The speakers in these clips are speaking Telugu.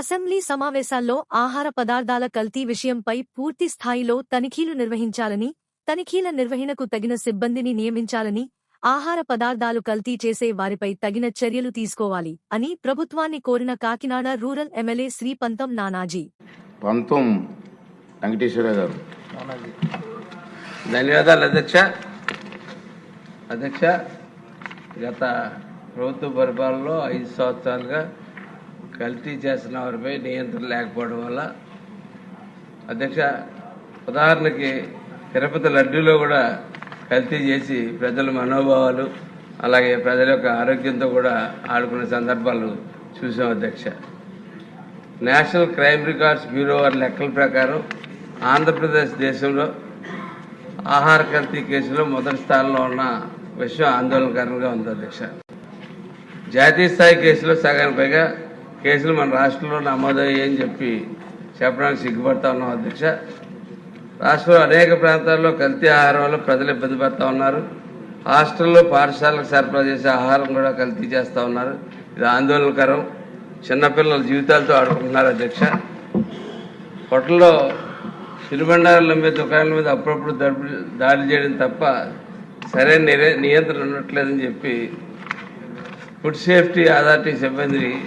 అసెంబ్లీ సమావేశాల్లో ఆహార పదార్థాల కల్తీ విషయంపై పూర్తి స్థాయిలో తనిఖీలు నిర్వహించాలని తనిఖీల నిర్వహణకు తగిన సిబ్బందిని నియమించాలని ఆహార పదార్థాలు కల్తీ చేసే వారిపై తగిన చర్యలు తీసుకోవాలి అని ప్రభుత్వాన్ని కోరిన కాకినాడ రూరల్ ఎమ్మెల్యే శ్రీపంతం నానాజీ. పంతం వెంకటేశ్వర గారు. ధన్యవాదాలు అధ్యక్ష. అధ్యక్ష గత ప్రభుత్వ పరిపాలనలో ఐదు సంవత్సరాలుగా కల్తీ చేస్తున్న వారిపై నియంత్రణ లేకపోవడం వల్ల అధ్యక్ష ఉదాహరణకి తిరుపతి లడ్డూలో కూడా కల్తీ చేసి ప్రజల మనోభావాలు అలాగే ప్రజల యొక్క ఆరోగ్యంతో కూడా ఆడుకునే సందర్భాలు చూసాం అధ్యక్ష. నేషనల్ క్రైమ్ రికార్డ్స్ బ్యూరో వారి లెక్కల ప్రకారం ఆంధ్రప్రదేశ్ దేశంలో ఆహార కల్తీ కేసులో మొదటి స్థానంలో ఉన్న విషయం ఆందోళనకరంగా ఉంది అధ్యక్ష. జాతీయ స్థాయి కేసులో సగానికి పైగా కేసులు మన రాష్ట్రంలో నమోదయ్యాయని చెప్పి చెప్పడానికి సిగ్గుపడతా ఉన్నాం అధ్యక్ష. రాష్ట్రంలో అనేక ప్రాంతాల్లో కల్తీ ఆహారం వల్ల ప్రజలు ఇబ్బంది పడుతూ ఉన్నారు. హాస్టల్లో పాఠశాలకు సరఫరా చేసే ఆహారం కూడా కల్తీ చేస్తూ ఉన్నారు. ఇది ఆందోళనకరం. చిన్నపిల్లల జీవితాలతో ఆడుకుంటున్నారు అధ్యక్ష. హోటల్లో సిరిబండారాల మీద దుకాణాల మీద అప్పుడప్పుడు దాడి చేయడం తప్ప సరైన నిరే- నియంత్రణ ఉండట్లేదని చెప్పి ఫుడ్ సేఫ్టీ అథారిటీ సిబ్బంది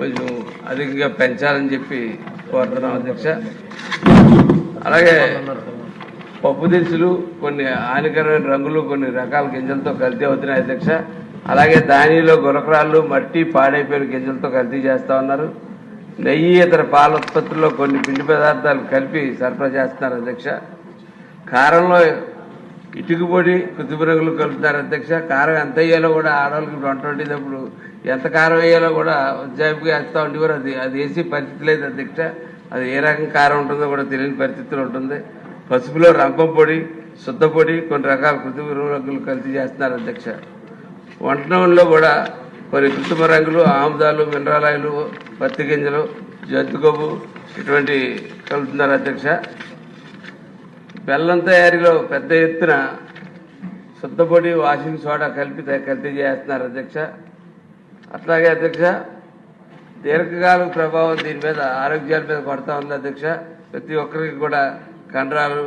కొంచెం అధికంగా పెంచాలని చెప్పి కోరుతున్నాం అధ్యక్ష. అలాగే పప్పు దినుసులు కొన్ని హానికరమైన రంగులు కొన్ని రకాల గింజలతో కల్తీ అవుతున్నాయి అధ్యక్ష. అలాగే దానిలో గురకరాళ్ళు మట్టి పాడైపోయిన గింజలతో కల్తీ చేస్తూ ఉన్నారు. నెయ్యి ఇతర పాల ఉత్పత్తుల్లో కొన్ని పిండి పదార్థాలు కలిపి సరఫరా చేస్తున్నారు అధ్యక్ష. కారంలో ఇటుక పొడి కుతుబు రంగులు కలుపుతారు అధ్యక్ష. కారం ఎంత వేయాలో కూడా ఆడవాళ్ళకి వంట వండేటప్పుడు ఎంత కారం వేయాలో కూడా ఉజ్జాయింపుగా వేస్తూ ఉండేవారు అది అది వేసి పరిస్థితి లేదు అధ్యక్ష అది ఏ రకం కారం ఉంటుందో కూడా తెలియని పరిస్థితులు ఉంటుంది. పసుపులో రంపం పొడి శుద్ధ పొడి కొన్ని రకాల కృత్రిమ రంగులు కల్తీ చేస్తున్నారు అధ్యక్ష. వంట నూనెలో కూడా కొన్ని కృత్రిమ రంగులు ఆముదాలు మినరల్ ఆయిల్ పత్తి గింజలు జంతుగొబ్బు కొవ్వు ఇటువంటి కలుపుతున్నారు అధ్యక్ష. బెల్లం తయారీలో పెద్ద ఎత్తున శుద్ధపొడి వాషింగ్ సోడా కలిపి కల్తీ చేస్తున్నారు అధ్యక్ష. అట్లాగే అధ్యక్ష దీర్ఘకాల ప్రభావం దీని మీద ఆరోగ్యాల మీద పడతా ఉంది అధ్యక్ష. ప్రతి ఒక్కరికి కూడా కండరాలు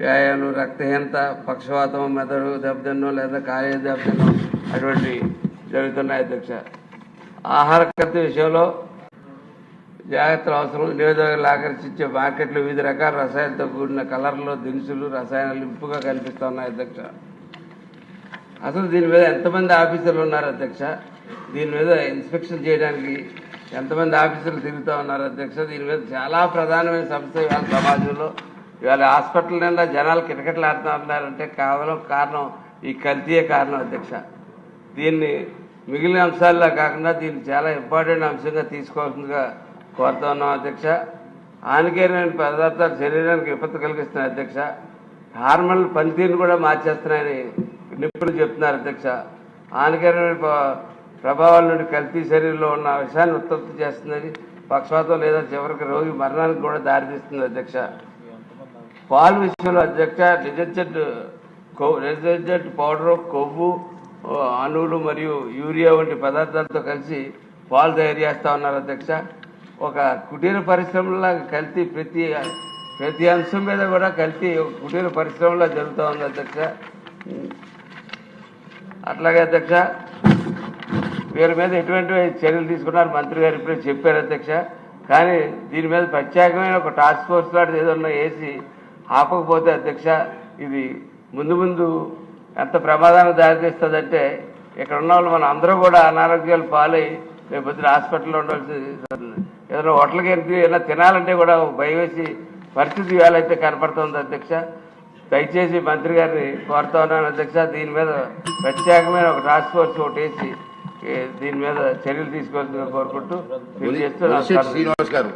వ్యాయాలు రక్తహీనత పక్షవాతం మెదడు దెబ్బతిన్నో లేదా కాయ దెబ్బతిన్నో అటువంటి జరుగుతున్నాయి అధ్యక్ష. ఆహార కల్తీ విషయంలో జాగ్రత్తలు అవసరం. నియోజకవర్గాలు ఆకర్షించే మార్కెట్లు వివిధ రకాల రసాయనాలతో కూడిన కలర్లు దినుసులు రసాయనాలు ఇంపుగా కనిపిస్తున్నాయి అధ్యక్ష. అసలు దీని మీద ఎంతమంది ఆఫీసర్లు ఉన్నారు అధ్యక్ష? దీని మీద ఇన్స్పెక్షన్ చేయడానికి ఎంతమంది ఆఫీసర్లు తిరుగుతూ ఉన్నారు అధ్యక్ష. దీని మీద చాలా ప్రధానమైన సమస్య ఇవాళ సమాజంలో. ఇవాళ హాస్పిటల్ నిండా జనాలు కిటకిటలు ఆడుతున్నారంటే కేవలం కారణం ఈ కల్తీయే కారణం అధ్యక్ష. దీన్ని మిగిలిన అంశాల్లో కాకుండా దీన్ని చాలా ఇంపార్టెంట్ అంశంగా తీసుకోవాల్సిందిగా కోరుతా ఉన్నాం అధ్యక్ష. హానికరమైన పదార్థాలు శరీరానికి విపత్తు కలిగిస్తున్నాయి అధ్యక్ష. హార్మోన్ పనితీరును కూడా మార్చేస్తున్నాయని నిపుణులు చెప్తున్నారు అధ్యక్ష. హానికరమైన ప- కల్తీ శరీరంలో ఉన్న విషయాన్ని ఉత్పత్తి చేస్తుందని పక్షవాతం లేదా చివరికి రోగి మరణానికి కూడా దారితీస్తుంది అధ్యక్ష. పాలు విషయంలో అధ్యక్ష డిటర్జెంట్ కొవ్వు డిటర్జెంట్ పౌడర్ కొవ్వు అణువులు మరియు యూరియా వంటి పదార్థాలతో కలిసి పాలు తయారు చేస్తా ఉన్నారు అధ్యక్ష. ఒక కుటీర పరిశ్రమలాగా కల్తీ ప్రతి ప్రతి అంశం మీద కూడా కల్తీ కుటీర పరిశ్రమలో జరుగుతూ ఉంది అధ్యక్ష. అట్లాగే అధ్యక్ష వీరి మీద ఎటువంటి చర్యలు తీసుకున్నారు? మంత్రి గారు ఇప్పుడే చెప్పారు అధ్యక్ష. కానీ దీని మీద ప్రత్యేకమైన ఒక టాస్క్ ఫోర్స్ లాంటిది ఏదన్నా వేసి ఆపకపోతే అధ్యక్ష ఇది ముందు ముందు ఎంత ప్రమాదానికి దారితీస్తుందంటే ఇక్కడ ఉన్న వాళ్ళు మన అందరూ కూడా అనారోగ్యాలు పాలై రేపు పొద్దున హాస్పిటల్లో ఉండాల్సి ఏదైనా హోటల్కి వెళ్తే ఏదైనా తినాలంటే కూడా భయం వేసి పరిస్థితి వేలైతే కనపడుతుంది అధ్యక్ష. దయచేసి మంత్రి గారిని కోరుతా ఉన్నాను అధ్యక్ష. దీని మీద ప్రత్యేకమైన ఒక టాస్క్ ఫోర్స్ ఒకటి వేసి దీని మీద చర్యలు తీసుకోవాల్సిందిగా కోరుకుంటూ శ్రీనివాస్ గారు.